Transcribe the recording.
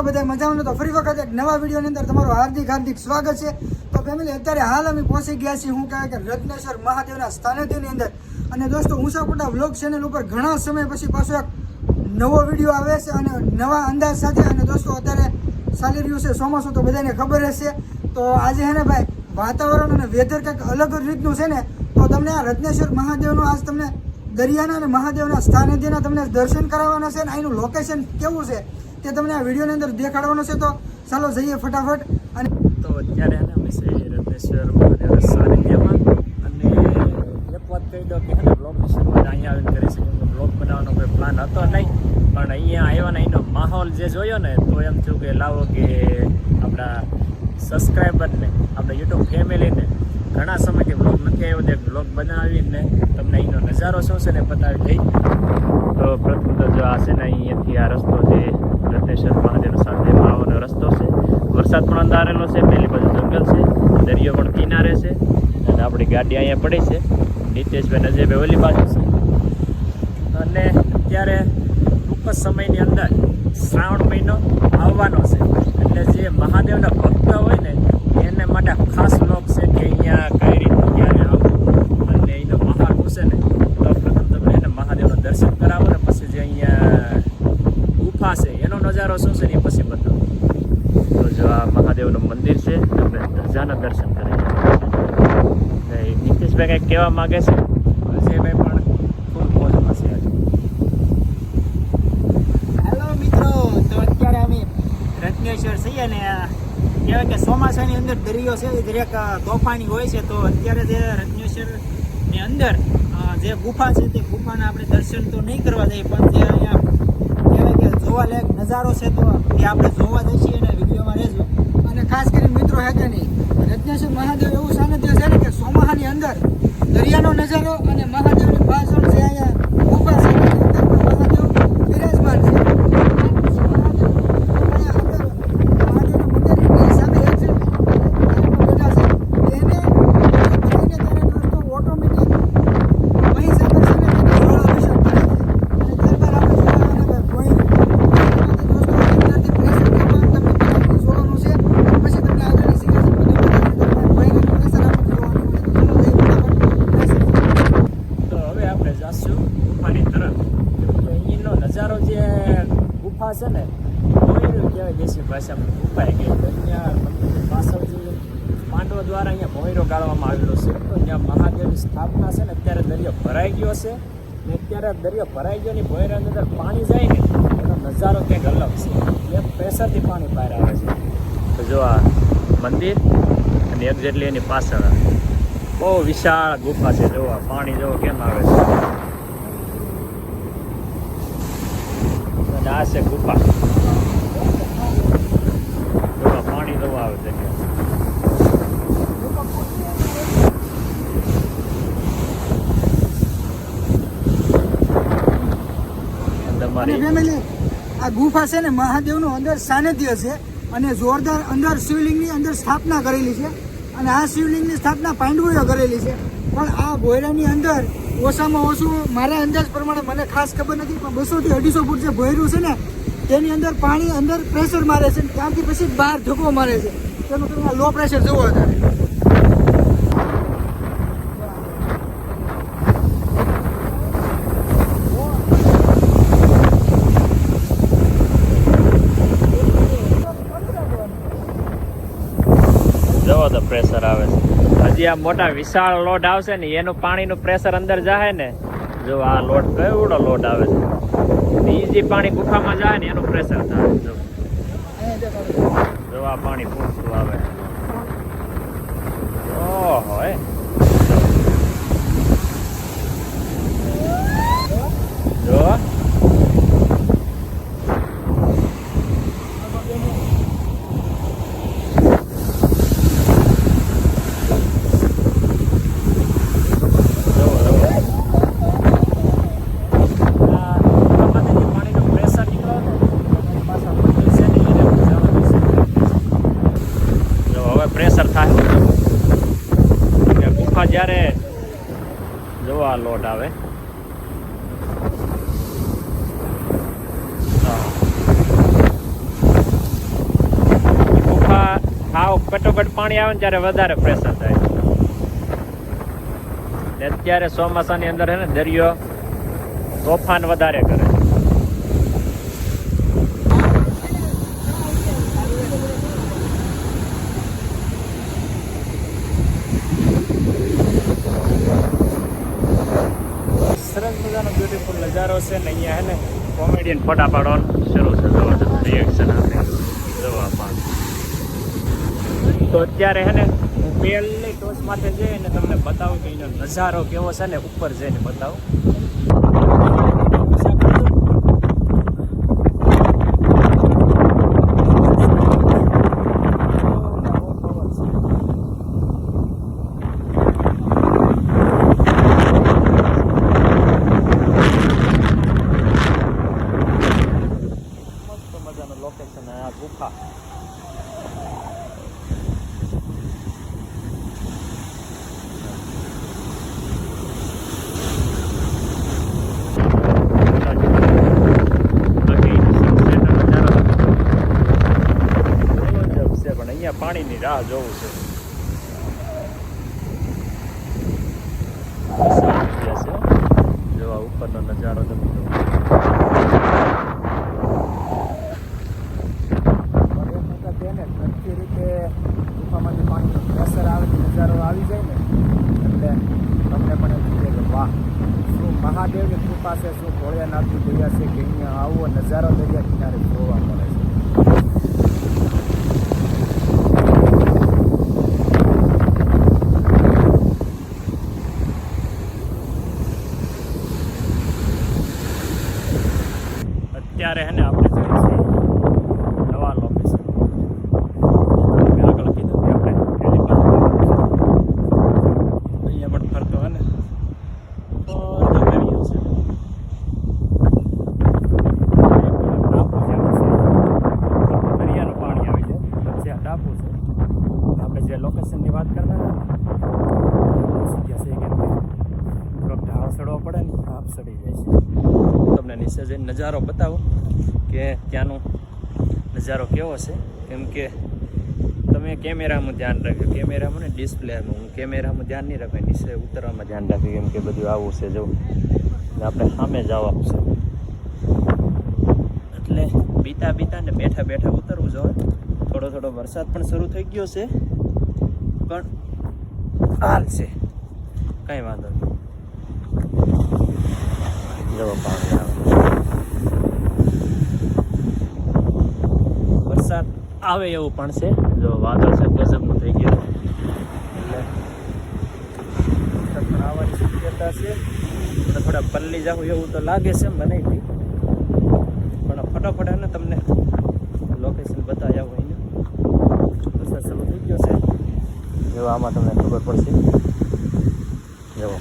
છો બધા મજામાં તો ફરી વખત એક નવા વિડીયોની અંદર તમારું હાર્દિક હાર્દિક સ્વાગત છે. તો ફેમિલી અત્યારે હાલ અમે પહોંચી ગયા છીએ, હું કહે કે રત્નેશ્વર મહાદેવના સ્થાનેની અંદર. અને દોસ્તો ઊંસાપોટા વ્લોગ ચેનલ ઉપર ઘણા સમય પછી પાછો એક નવો વીડિયો આવે છે અને નવા અંદાજ સાથે. અને દોસ્તો, અત્યારે ચાલી રહ્યું છે ચોમાસું, તો બધાને ખબર હશે. તો આજે હે ને ભાઈ, વાતાવરણ અને વેધર કંઈક અલગ જ રીતનું છે ને? તો તમને આ રત્નેશ્વર મહાદેવનું આજ તમને દરિયાના અને મહાદેવના સ્થાનેથીના તમને દર્શન કરાવવાના છે અને અહીંનું લોકેશન કેવું છે? તે તમને આ વિડીયોની અંદર દેખાડવાનો છે તો ચાલો જઈએ ફટાફટ અને તો અત્યારે અને અમે છે રત્નેશ્વર મહાદેવ સાનિધ્યમાં અને એક વાત કહી દો કે એને બ્લોગની શરૂઆત અહીંયા આવીને કરી શકીએ. બ્લોગ બનાવવાનો કોઈ પ્લાન હતો નહીં, પણ અહીંયા આવ્યો ને એનો માહોલ જે જોયો ને, તો એમ થયું કે લાવો કે આપણા સબસ્ક્રાઈબરને આપણા યુટ્યુબ ફેમિલીને ઘણા સમયથી બ્લોગ નથી આવ્યો, તે બ્લોગ બનાવીને તમને અહીંનો નજારો શું છે ને બતાવી દઈ. તો પ્રથમ તો જો આ છે ને અહીંયાથી આ રસ્તો છે. રત્નેશ્વર મહાદેવ સાથે આવવાનો રસ્તો છે. વરસાદ પણ અંધારેલો છે, પેલી બાજુ જંગલ છે, દરિયો પણ કિનારે છે, અને આપણી ગાડી અહીંયા પડી છે. નીતેશભાઈ નજીબે ઓલી બાજુ છે. અને અત્યારે ટૂંક જ સમયની અંદર શ્રાવણ મહિનો આવવાનો છે. એટલે જે મહાદેવના ભક્ત હોય ને, એને માટે ખાસ લોક છે કે અહીંયા કઈ રીતનું ક્યારે આવવું અને એનો માહોલ પૂછે ને તો પ્રથમ તમને એને મહાદેવના દર્શન કરાવો ને પછી જે અહીંયા ગુફા છે એનો નજારો શું છે ને એ પછી બતાવો તો જો આ મહાદેવનું મંદિર છે આપણે ધજાના દર્શન કરી નીતિશભાઈ કંઈક કહેવા માગે છે? અજયભાઈ પણ ખૂબ મોજમાં છે આજે. હેલો મિત્રો તો અત્યારે અમે રત્નેશ્વર છીએ અને કહેવાય કે ચોમાસાની અંદર દરિયો છે દરેક તોફાની હોય છે તો અત્યારે જે રત્નેશ્વરની અંદર જે ગુફા છે તે ગુફાના આપણે દર્શન તો નહીં કરવા જઈએ પણ જે અહીંયા કહેવાય કે જોવાલાયક નજારો છે તો એ આપણે જોવા જઈએ અને વિડીયોમાં રહેજો અને ખાસ કરીને નહીં રત્નેશ્વર મહાદેવ એવું સાનિધ્ય છે ને કે સોમાહાની અંદર દરિયાનો નજારો અને મહાદેવની પાછળ જે અહીંયા ગુફા છે એની અંદર પણ મહાદેવ બિરાજમાન છે મહાદેવ અને અંદર મહાદેવના મંદિરની સામે એક છે બેઠા છે એને ભરાઈને ત્યારે દોસ્તો ઓટોમેટિક વહી શકે છે ને તેને જળ અભિષેક કરે છે અને ત્યારબાદ આપણે જોવાના ભાઈ દોસ્તો અંદરથી પ્રેશર કેમ તમને બધાને જોવાનું છે પછી તમને આગળની સિરીઝ બધું બતાવી ભાઈને પ્રેશર આપણે જોવાનું છે તો ચલો જઈએ ફટાફટ પ્રેશર તો હવે આપણે જાશું ગુફાની તરફ કેમ કે અહીંનો નજારો જે ગુફા છે ને ભોયરું કહેવાય દેશી ભાષામાં ઉપાય કે અહીંયા મંદિરની પાછળ જે પાંડવો દ્વારા અહીંયા ભોયરો ગાળવામાં આવેલો છે, તો અહીંયા મહાદેવની સ્થાપના છે ને, અત્યારે દરિયો ભરાઈ ગયો છે. ને અત્યારે દરિયો ભરાઈ ગયો ને, ભોયરાની અંદર પાણી જાય ને, એનો નજારો કંઈક અલગ છે. એક પ્રેશરથી પાણી બહાર આવે છે. તો જો આ મંદિર અને એક જેટલી એની પાછળ બહુ વિશાળ ગુફા છે. જોવા પાણી જોવો કેમ આવે છે? અને આ છે ગુફા. જોવા આવે અને તમારી ફેમિલી આ ગુફા છે ને મહાદેવનું અંદર સાનિધ્ય છે અને જોરદાર અંદર શિવલિંગની અંદર સ્થાપના કરેલી છે અને આ શિવલિંગની સ્થાપના પાંડવોએ કરેલી છે. પણ આ ભોયરાની અંદર ઓછામાં ઓછું મારા અંદાજ પ્રમાણે મને ખાસ ખબર નથી પણ બસો થી અઢીસો ફૂટ જે ભોયરું છે ને તેની અંદર પાણી અંદર પ્રેશર મારે છે ત્યાંથી પછી બહાર ધક્કો મારે છે. તેનું તમે લો પ્રેશર જુઓ અત્યારે. જોવો તો પ્રેશર આવે છે. હજી આ મોટા વિશાળ લોડ આવશે ને, એનું પાણીનું પ્રેશર અંદર જાય ને જો આ લોટ કેવડો લોટ આવે છે? બીજી પાણી ગુફામાં જાય ને એનું પ્રેશર થાય. જો. આ પાણી પૂરતું આવે. ઓહો ચોખા જ્યારે જો આ લોટ આવે. ચોખા હાવ કટોકટ પાણી આવે ને ત્યારે વધારે પ્રેશર થાય. ને અત્યારે ચોમાસાની અંદર ને દરિયો તોફાન વધારે કરે. છે ને અહીંયા હે ને કોમેડિયન ફોટા પાડવાનું શરૂ છે. જબરદસ્ત રિએક્શન આપે. જોવા પણ તો અત્યારે હે ને હું પહેલી ટોચ માથે જઈને તમને બતાવું કે એનો નજારો કેવો છે ને ઉપર જઈને બતાવું મસ્ત મજાનું લોકેશન આ ગુફા બાકી sunset નો નજારો ગજબ છે પણ અહીંયા પાણીની રાહ જોવું છે શાંતિ હશે હો. જો આ ઉપરનો નજારો તમે જુઓ. પણ એક વખત એને સરખી રીતે ગુફામાંથી પાણીનો પ્રેશર આવે ને નજારો આવી જાય ને એટલે તમને પણ એમ થશે કે વાહ શું મહાદેવની કૃપા છે શું ભોળિયાનાથની દયા છે કે અહીંયા આવો નજારો દરિયા કિનારે જોવા મળે છે? અત્યારે હે આપણે જઈએ છીએ નવા લોકેશન મેં આગળ કીધું કે પણ ફરતો હે ને. ટાપુ છે આપણે જે લોકેશનની વાત કરતા હતા છે કે પડે ને આપ સડી જાય છે. તમને નીચે જઈને નજારો બતાવો. કે ત્યાંનો નજારો કેવો છે? કેમ કે તમે કેમેરામાં ધ્યાન રાખ્યો કેમેરામાં ને ડિસ્પ્લેમાં. હું કેમેરામાં ધ્યાન નહીં રાખે નીચે ઉતરવામાં ધ્યાન રાખ્યું કેમ કે બધું આવું છે, જો. આપણે સામે જવાનું છે. એટલે બીતા બીતા ને બેઠા બેઠા ઉતરવું જોઈએ. થોડો થોડો વરસાદ પણ શરૂ થઈ ગયો છે. પણ હાલ છે. કંઈ વાંધો નહીં. જવા પાણી આવે એવું પણ છે. જો વાદળ છે ગજબનું થઈ ગયું. એટલે આવવાની શક્યતા છે. થોડા થોડા પલ્લી જાઉં એવું તો લાગે છે મને બી પણ ફટાફટ એને તમને લોકેશન બતાવ્યા હોય ને. વરસાદ શરૂ થઈ ગયો છે. જો આમાં તમને ખબર પડશે. જવો